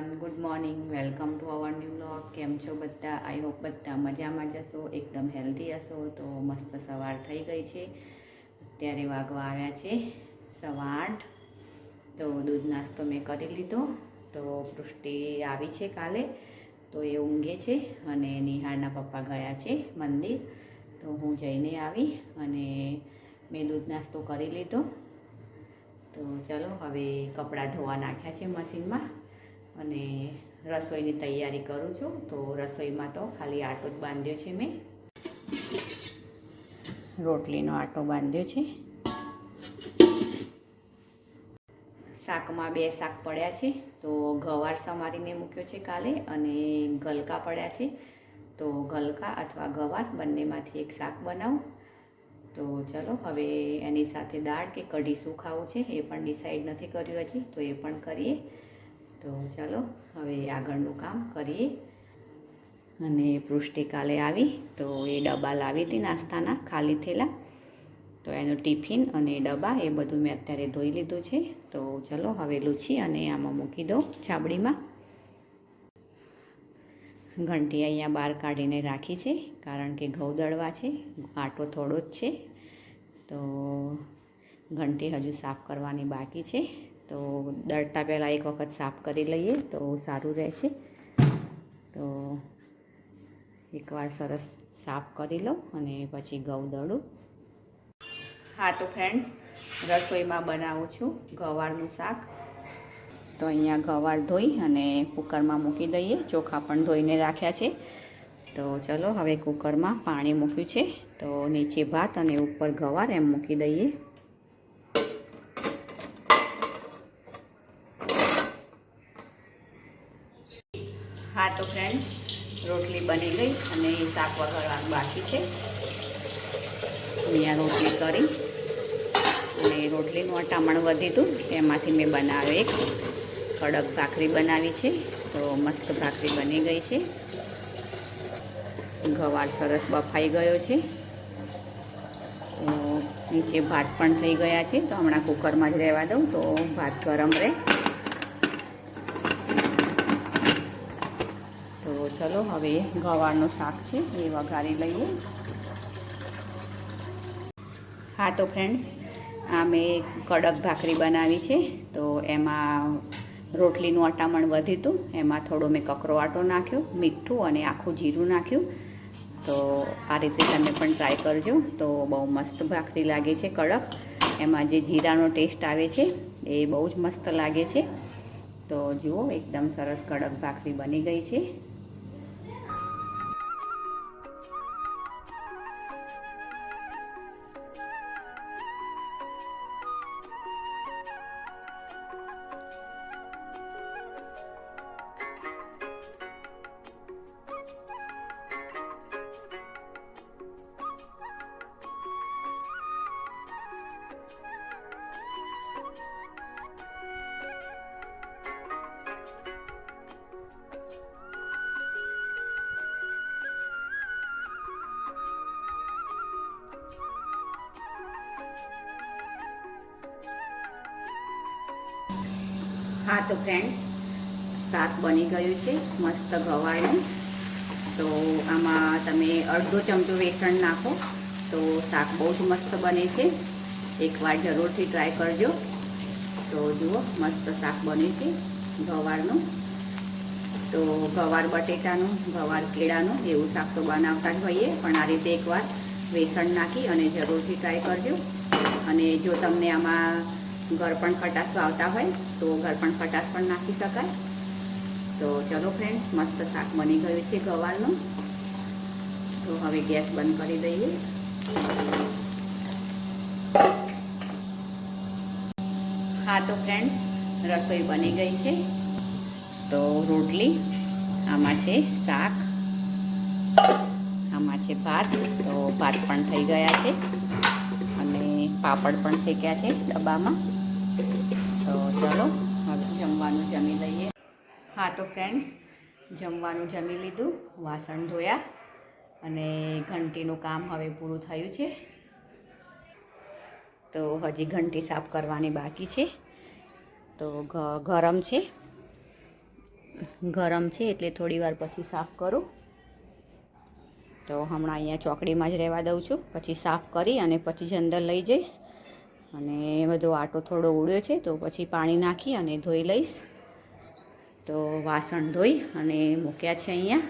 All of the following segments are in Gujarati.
Everyone good morning welcome to our new blog કેમ છો બધા? આઈ હોપ બધા મજામાં જશો એકદમ હેલ્ધી હશો તો મસ્ત સવાર થઈ ગઈ છે. અત્યારે વાગવા આવ્યા છે સવા આઠ. તો દૂધ નાસ્તો મેં કરી લીધો. તો પૃષ્ટિ આવી છે કાલે. તો એ ઊંઘે છે અને નિહાળના પપ્પા ગયા છે મંદિર. તો હું જઈને આવી અને મેં દૂધ નાસ્તો કરી લીધો. તો ચલો હવે કપડાં ધોવા નાખ્યા છે મશીનમાં. અને રસોઈની તૈયારી કરું છું, તો રસોઈમાં તો ખાલી આટો જ બાંધ્યો છે મેં. રોટલીનો આટો બાંધ્યો છે. શાકમાં બે શાક પડ્યા છે, તો ગવાર સમારીને મૂક્યો છે કાલે અને ગલકા પડ્યા છે. તો ગલકા અથવા ગવાર બંનેમાંથી એક શાક બનાવું. તો ચલો, હવે એની સાથે દાળ કે કઢી શું ખાવું છે એ પણ ડિસાઈડ નથી કર્યું હજી, તો એ પણ કરીએ. તો ચાલો, હવે આગળનું કામ કરીએ. અને પૃષ્ટિ કાલે આવી, તો એ ડબ્બા લાવી હતી નાસ્તાના, ખાલી થયેલા. તો એનું ટિફિન અને ડબ્બા એ બધું મેં અત્યારે ધોઈ લીધું છે. તો ચલો, હવે લૂછી અને આમાં મૂકી દો છાબડીમાં. ઘંટી અહીંયા બહાર કાઢીને રાખી છે, કારણ કે ઘઉં દળવા છે, આટો થોડો જ છે. તો ઘંટી હજુ સાફ કરવાની બાકી છે. તો દળતા પહેલાં એક વખત સાફ કરી લઈએ તો સારું રહે છે તો એકવાર સરસ સાફ કરી લો અને પછી ઘઉં દળું. હા, તો ફ્રેન્ડ્સ રસોઈમાં બનાવું છું ગવારનું શાક. તો અહીંયા ગવાર ધોઈ અને કુકરમાં મૂકી દઈએ. ચોખા પણ ધોઈને રાખ્યા છે. તો ચલો, હવે કુકરમાં પાણી મૂક્યું છે. તો નીચે ભાત અને ઉપર ગવાર એમ મૂકી દઈએ હા તો ફ્રેન્ડ્સ રોટલી બની ગઈ અને શાક વઘારવાનું બાકી છે. મેં રોટલી કરી અને રોટલીનું અટામણ વધી હતું તેમાંથી મેં બનાવે એક કડક ભાખરી બનાવી છે, તો મસ્ત ભાખરી બની ગઈ છે. ગવાર સરસ બફાઈ ગયો છે. તો નીચે ભાત પણ થઈ ગયા છે, તો હમણાં કુકરમાં જ રહેવા દઉં, તો ભાત ગરમ રહે તો ચલો, હવે ગવારનું શાક છે, એ વઘારી લઈએ. હા, તો ફ્રેન્ડ્સ આ મેં કડક ભાખરી બનાવી છે, તો એમાં રોટલીનું અટામણ વધ્યું હતું, એમાં થોડો મેં કકરો આટો નાખ્યો, મીઠું અને આખું જીરું નાખ્યું. તો આ રીતે તમે પણ ટ્રાય કરજો, તો બહુ મસ્ત ભાખરી લાગે છે, કડક. એમાં જે જીરાનો ટેસ્ટ આવે છે, એ બહુ જ મસ્ત લાગે છે. તો જુઓ, એકદમ સરસ કડક ભાખરી બની ગઈ છે. હા, તો ફ્રેન્ડ્સ શાક બની ગયું છે, મસ્ત ગવાળનું તો આમાં તમે અડધો ચમચો વેસણ નાખો, તો શાક બહુ જ મસ્ત બને છે. એકવાર જરૂરથી ટ્રાય કરજો. તો જુઓ, મસ્ત શાક બને છે ગવારનું. તો ગવાર બટેટાનું, ગવાર કેળાનું, એવું શાક તો બનાવતા જ હોઈએ, પણ આ રીતે એકવાર વેસણ નાખી અને જરૂરથી ટ્રાય કરજો. અને જો તમને આમાં ગળપણ ખટાશ આવતા હોય તો ગળપણ ખટાશ પણ નાખી શકાય. તો ચલો ફ્રેન્ડ્સ મસ્ત શાક બની ગયું છે ગવારનું. તો હવે ગેસ બંધ કરી દઈએ. હા, તો ફ્રેન્ડ્સ રસોઈ બની ગઈ છે. તો રોટલી, આમાં છે શાક, આમાં છે ભાત. તો ભાત પણ થઈ ગયા છે. અને પાપડ પણ શેક્યા છે ડબ્બામાં. તો ચલો, હવે જમવાનું જમી લઈએ. હા, તો ફ્રેન્ડ્સ જમવાનું જમી લીધું, વાસણ ધોયા અને ઘંટીનું કામ હવે પૂરું થયું છે. તો હજી ઘંટી સાફ કરવાની બાકી છે. તો ગરમ છે. ગરમ છે એટલે થોડી વાર પછી સાફ કરું. તો હમણાં અહીંયા ચોકડીમાં જ રહેવા દઉં છું. પછી સાફ કરી અને પછી જ અંદર લઈ જઈશ. અને બધો આટો થોડો ઉડ્યો છે, તો પછી પાણી નાખી અને ધોઈ લઈશ. તો વાસણ ધોઈ અને મૂક્યા છે અહીંયા.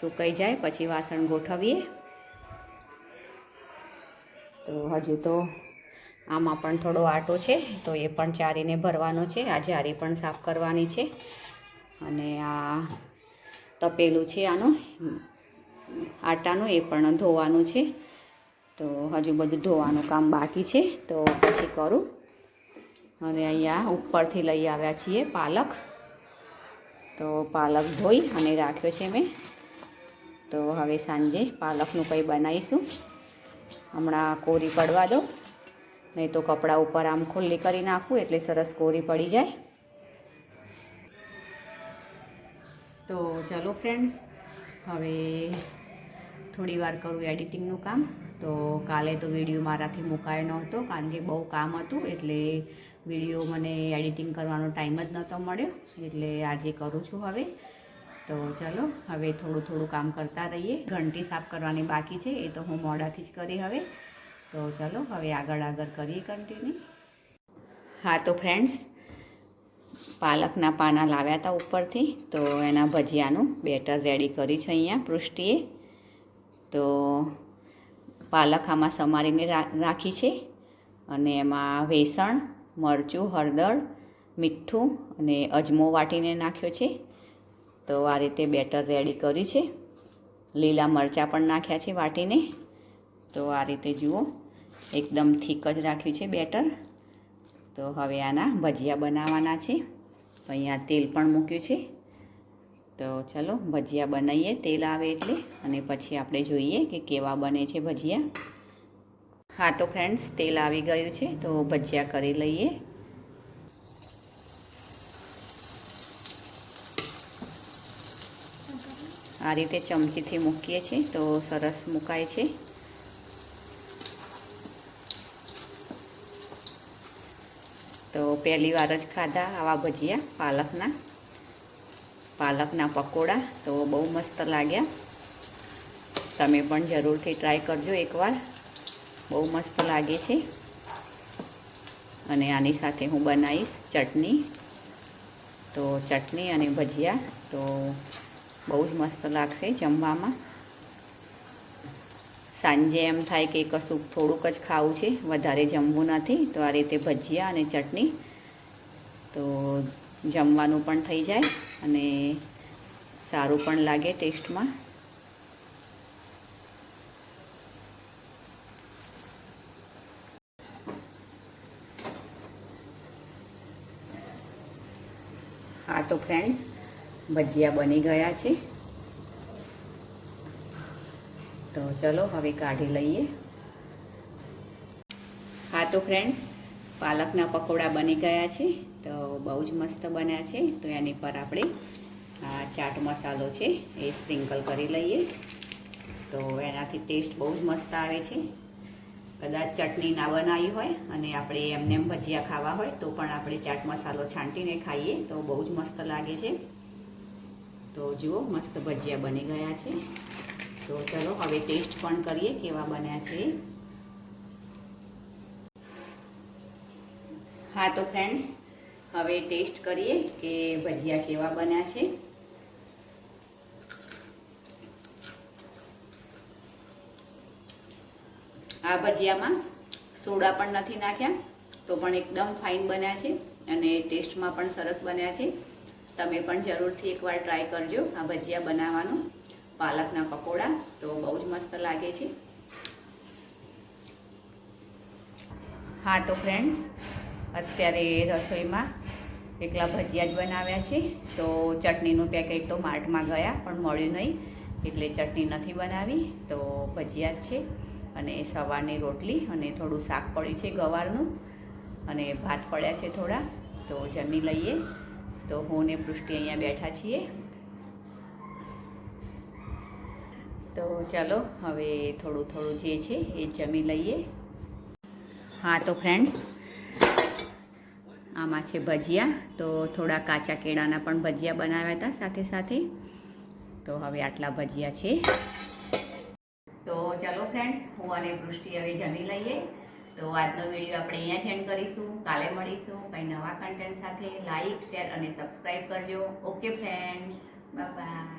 સુકાઈ જાય, પછી વાસણ ગોઠવીએ. તો હજુ તો આમાં પણ થોડો આટો છે, તો એ પણ ચારીને ભરવાનો છે. આ જારી પણ સાફ કરવાની છે. અને આ તપેલું છે આનું. આટાનું એ પણ ધોવાનું છે. તો હજુ બધું ધોવાનું કામ બાકી છે. તો પછી કરું. અને અહીંયા ઉપરથી લઈ આવ્યા છીએ પાલક. તો પાલક ધોઈ અને રાખ્યો છે મેં. તો હવે સાંજે પાલકનું કંઈ બનાવીશું. હમણાં કોરી પડવા દો. નહીં તો કપડાં ઉપર આમ ખુલ્લી કરી નાખું એટલે સરસ કોરી પડી જાય. તો ચલો ફ્રેન્ડ્સ હવે થોડી વાર કરું એડિટિંગનું કામ. તો કાલે તો વીડિયો મારાથી મુકાયો નહોતો, કારણ કે બહુ કામ હતું, એટલે વીડિયો મને એડિટિંગ કરવાનો ટાઈમ જ નહોતો મળ્યો, એટલે આજે કરું છું હવે. તો ચલો, હવે થોડું થોડું કામ કરતા રહીએ. ઘંટી સાફ કરવાની બાકી છે, એ તો હું મોડાથી જ કરી હવે. તો ચલો, હવે આગળ આગળ કરીએ કન્ટિન્યુ હા, તો ફ્રેન્ડ્સ પાલકના પાના લાવ્યા હતા ઉપરથી, તો એના ભજીયાનું બેટર રેડી કરી છે અહીંયા પૃષ્ટિએ તો પાલક આમાં સમારીને રાખી છે. અને એમાં વેસણ, મરચું, હળદર, મીઠું અને અજમો વાટીને નાખ્યો છે. તો આ રીતે બેટર રેડી કર્યું છે. લીલા મરચાં પણ નાખ્યા છે વાટીને. તો આ રીતે જુઓ, એકદમ થીક જ રાખ્યું છે બેટર. તો હવે આના ભજીયા બનાવવાના છે. અહીંયા તેલ પણ મૂક્યું છે. તો ચલો, ભજીયા બનાવીએ. તેલ આવે એટલે અને પછી આપણે જોઈએ કે કેવા બને છે ભજીયા. હા, તો ફ્રેન્ડ્સ તેલ આવી ગયું છે, તો ભજીયા કરી લઈએ. આ રીતે ચમચીથી મૂકીએ છીએ, તો સરસ મુકાય છે. તો પહેલી વાર જ ખાધા આવા ભજીયા પાલકના. પાલકના પકોડા, તો બહુ મસ્ત લાગ્યા. તમે પણ જરૂરથી ટ્રાય કરજો એકવાર. બહુ મસ્ત લાગે છે. અને આની સાથે હું બનાવીશ ચટણી. તો ચટણી અને ભજીયા, તો બહુ જ મસ્ત લાગશે જમવામાં. સાંજે એમ થાય કે કશું થોડુંક જ ખાવું છે, વધારે જમવું નથી, તો આ રીતે ભજીયા અને ચટણી, તો જમવાનું પણ થઈ જાય. અને સારું પણ લાગે ટેસ્ટમાં. હા, તો ફ્રેન્ડ્સ ભજીયા બની ગયા છે. તો ચલો, હવે કાઢી લઈએ. હા, તો ફ્રેન્ડ્સ પાલકના પકોડા બની ગયા છે, તો બહુ જ મસ્ત બન્યા છે. તો એની પર આપણે આ ચાટ મસાલો છે એ સ્પ્રિંકલ કરી લઈએ. તો એનાથી ટેસ્ટ બહુ જ મસ્ત આવે છે. કદાચ ચટણી ના બનાવી હોય અને આપણે એમને એમ ભજીયા ખાવા હોય તો પણ આપણે ચાટ મસાલો છાંટીને ખાઈએ તો બહુ જ મસ્ત લાગે છે. તો જુઓ, મસ્ત ભજીયા બની ગયા છે. તો ચલો, હવે ટેસ્ટ પણ કરીએ કેવા બન્યા છે. હા, તો ફ્રેન્ડ્સ હવે ટેસ્ટ કરીએ કે ભજીયા કેવા બન્યા છે. આ ભજીયામાં સોડા પણ નથી નાખ્યા, તો પણ એકદમ ફાઇન બન્યા છે અને ટેસ્ટમાં પણ સરસ બન્યા છે. તમે પણ જરૂરથી એકવાર ટ્રાય કરજો આ ભજીયા બનાવવાનું. પાલકના પકોડા, તો બહુ જ મસ્ત લાગે છે. હા, તો ફ્રેન્ડ્સ અત્યારે રસોઈમાં એકલા ભજીયા જ બનાવ્યા છે. તો ચટણીનું પેકેટ તો માર્ટમાં ગયા, પણ મળ્યું નહીં. એટલે ચટણી નથી બનાવી, તો ભજીયા જ છે. અને સવારની રોટલી અને થોડું શાક પડ્યું છે ગવારનું. અને ભાત પડ્યા છે થોડા, તો જમી લઈએ. તો હું ને પૃષ્ટિ અહીંયા બેઠા છીએ. તો ચાલો, હવે થોડું થોડું જે છે એ જમી લઈએ. હા, તો ફ્રેન્ડ્સ આમાં છે ભજીયા. તો થોડા કાચા કેળાના પણ ભજીયા બનાવ્યા હતા સાથે સાથે. તો હવે આટલા ભજીયા છે. તો ચલો ફ્રેન્ડ્સ હું અને વૃષ્ટિ હવે જમી લઈએ. તો આજનો વીડિયો આપણે અહીંયા જ એન્ડ કરીશું. કાલે મળીશું. કંઈ નવા કન્ટેન્ટ સાથે લાઈક શેર અને સબસ્ક્રાઈબ કરજો. Okay friends bye